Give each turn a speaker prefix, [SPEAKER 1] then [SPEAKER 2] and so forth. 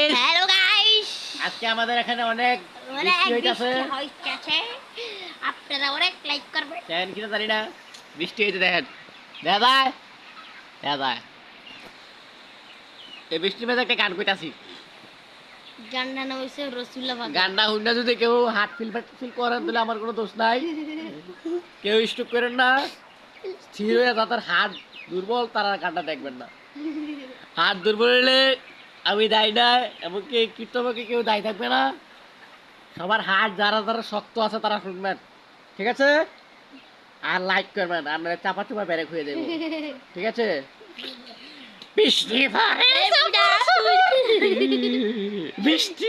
[SPEAKER 1] Guys
[SPEAKER 2] hello guys
[SPEAKER 1] আজকে আমাদের এখানে অনেক বৃষ্টি হইতাছে।
[SPEAKER 2] হইতাছে। আপনারা অনেক লাইক করবেন।
[SPEAKER 1] কিনা জানি না। বৃষ্টি হইতে দেখেন। দেখা যায়। দেখা যায়। এই বৃষ্টির মধ্যে একটা গান কইতাছি।
[SPEAKER 2] গান্ডা নাম হইছে রসুল্লাহ ভাগ
[SPEAKER 1] গানটা হুন্ডা যদি কেউ হার্ট ফিল ফিল করেন তাহলে আমার কোনো দোষ নাই। কেউ স্টক করেন না। স্থির হয়ে যাদের হাত দুর্বল তারা গানটা দেখবেন না। হাত দুর্বল হলে আমি দায়ী না এমনকি কীর্তনকে কেউ দায় থাকবে না। সবার হাত যারা যারা শক্ত আছে তারা শুনবেন ঠিক আছে? আর লাইক করবেন আর না চাপা চুপা বেড়ে খুঁজে দেবো ঠিক আছে? বৃষ্টি বৃষ্টি